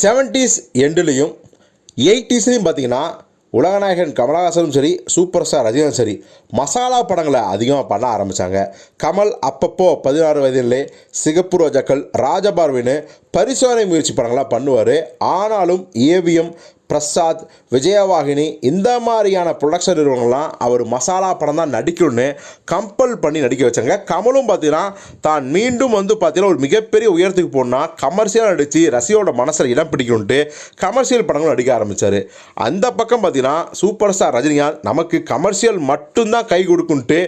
Seventies எண்டுலேயும் எயிட்டிஸ்லேயும் பார்த்தீங்கன்னா உலகநாயகன் கமலஹாசனும் சரி super star ரஜினியும் சரி மசாலா படங்களை அதிகமாக பண்ண ஆரம்பித்தாங்க கமல் அப்பப்போ பதினாறு வயதிலே சிகப்பு ரோஜாக்கள் ராஜபார்வின்னு பரிசோதனை முயற்சி படங்களாக பண்ணுவார். ஆனாலும் ஏவிஎம் பிரசாத் விஜயவாகினி இந்த மாதிரியான ப்ரொடக்ஷன் நிறுவனங்கள்லாம் அவர் மசாலா படம் தான் நடிக்கணும்னு கம்பல் பண்ணி நடிக்க வச்சாங்க. கமலும் பார்த்தீங்கன்னா தான் மீண்டும் வந்து பார்த்தீங்கன்னா ஒரு மிகப்பெரிய உயரத்துக்கு போனால் கமர்ஷியலாக நடித்து ரசிகோட மனசில் இடம் பிடிக்கணுன்ட்டு கமர்ஷியல் படங்களும் நடிக்க ஆரம்பித்தார் அந்த பக்கம் பார்த்தீங்கன்னா சூப்பர் ஸ்டார் ரஜினிகாந்த் நமக்கு கமர்ஷியல் மட்டும்தான் கை கொடுக்குன்ட்டு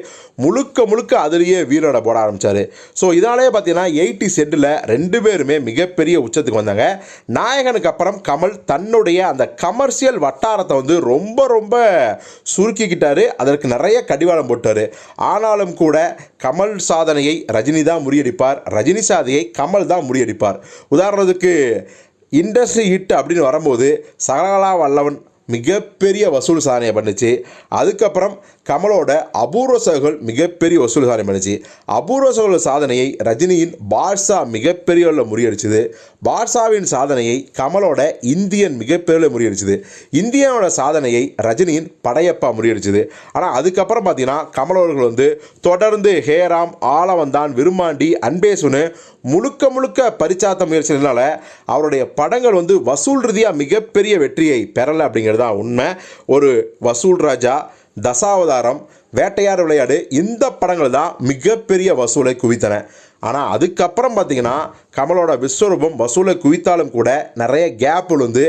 முழுக்க முழுக்க அதிலேயே வீரோட போட ஆரம்பித்தார் ஸோ இதனாலே பார்த்தீங்கன்னா எயிட்டி செட்டில் ரெண்டு பேருமே மிகப்பெரிய உச்சத்துக்கு வந்தாங்க. நாயகனுக்கு அப்புறம் கமல் தன்னுடைய அந்த கமர்ஷியல் வட்டாரத்தை வந்து ரொம்ப ரொம்ப சுருக்கிக்கிட்டாரு. அதற்கு நிறைய கடிவாளம் போட்டார். ஆனாலும் கூட கமல் சாதனையை ரஜினி தான் முறியடிப்பார். ரஜினி சாதனையை கமல் தான் முறியடிப்பார். உதாரணத்துக்கு இண்டஸ்ட்ரி ஹிட் அப்படின்னு வரும்போது சகலகலா வல்லவன் மிகப்பெரிய வசூல் சாதனையை பண்ணுச்சு. அதுக்கப்புறம் கமலோட அபூர்வ சகோகள் மிகப்பெரிய வசூல் சாதனை பண்ணுச்சு. அபூர்வ சகோதர சாதனையை ரஜினியின் பாட்ஷா மிகப்பெரிய அளவில் முறியடிச்சது. பாட்ஷாவின் சாதனையை கமலோட இந்தியன் மிகப்பெரிய அளவில் முறியடிச்சது. இந்தியனோட சாதனையை ரஜினியின் படையப்பா முறியடிச்சது. ஆனால் அதுக்கப்புறம் பார்த்தீங்கன்னா கமலோர்கள் வந்து தொடர்ந்து ஹேராம் ஆலவந்தான் விரும்மாண்டி அன்பேசுன்னு முழுக்க முழுக்க பரிச்சாத்த முயற்சினால அவருடைய படங்கள் வந்து வசூல் ரீதியாக மிகப்பெரிய வெற்றியை பெறலை அப்படிங்கிறது தான் உண்மை. ஒரு வசூல் ராஜா தசாவதாரம் வேட்டையாடு விளையாடு இந்த படங்கள் தான் மிகப்பெரிய வசூலை குவித்தன. ஆனால் அதுக்கப்புறம் பார்த்தீங்கன்னா கமலோட விஸ்வரூபம் வசூலை குவித்தாலும் கூட நிறைய கேப் விழுந்து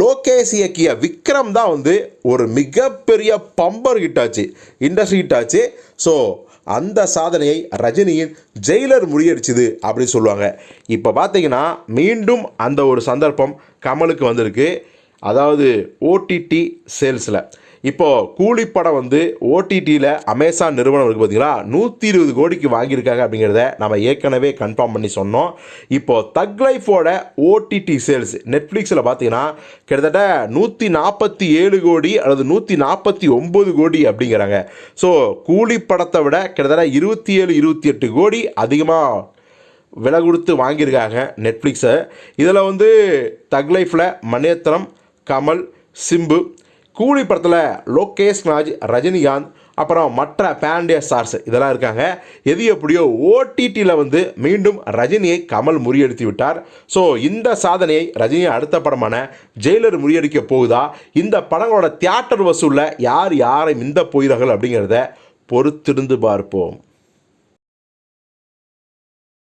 லோகேஷ் இயக்கிய விக்ரம் தான் வந்து ஒரு மிகப்பெரிய பம்பர் ஹிட் ஆச்சு இண்டஸ்ட்ரி ஹிட் ஆச்சு. ஸோ அந்த சாதனையை ரஜினியின் ஜெயிலர் முறியடிச்சுது அப்படின்னு சொல்லுவாங்க. இப்போ பார்த்தீங்கன்னா மீண்டும் அந்த ஒரு சந்தர்ப்பம் கமலுக்கு வந்திருக்கு. அதாவது ஓடிடி சேல்ஸில். இப்போது கூலி படம் வந்து ஓடிடியில் அமேசான் நிறுவனம் இருக்குது பார்த்தீங்களா நூற்றி இருபது கோடிக்கு வாங்கியிருக்காங்க அப்படிங்கிறத நம்ம ஏற்கனவே கன்ஃபார்ம் பண்ணி சொன்னோம். இப்போது தக் லைஃபோட ஓடிடி சேல்ஸ் நெட்ஃப்ளிக்ஸில் பார்த்தீங்கன்னா கிட்டத்தட்ட நூற்றி நாற்பத்தி ஏழு கோடி அல்லது நூற்றி நாற்பத்தி ஒம்பது கோடி அப்படிங்கிறாங்க. ஸோ கூலி படத்தை விட கிட்டத்தட்ட இருபத்தி ஏழு இருபத்தி எட்டு கோடி அதிகமாக விலை கொடுத்து வாங்கியிருக்காங்க நெட்ஃப்ளிக்ஸை இதில் வந்து தக் லைஃப்பில் மணியத்திரம் கமல் சிம்பு. கூலி படத்தில் லோகேஷ் ராஜ் ரஜினிகாந்த் அப்புறம் மற்ற பேண்டிய ஸ்டார்ஸ் இதெல்லாம் இருக்காங்க. எது எப்படியோ ஓடிடியில் வந்து மீண்டும் ரஜினியை கமல் முறியடித்து விட்டார். ஸோ இந்த சாதனையை ரஜினியை அடுத்த படமான ஜெயிலர் முறியடிக்க போகுதா? இந்த படங்களோட தியேட்டர் வசூலில் யார் யாரை மிந்த போகிறார்கள் அப்படிங்கிறத பொறுத்திருந்து பார்ப்போம்.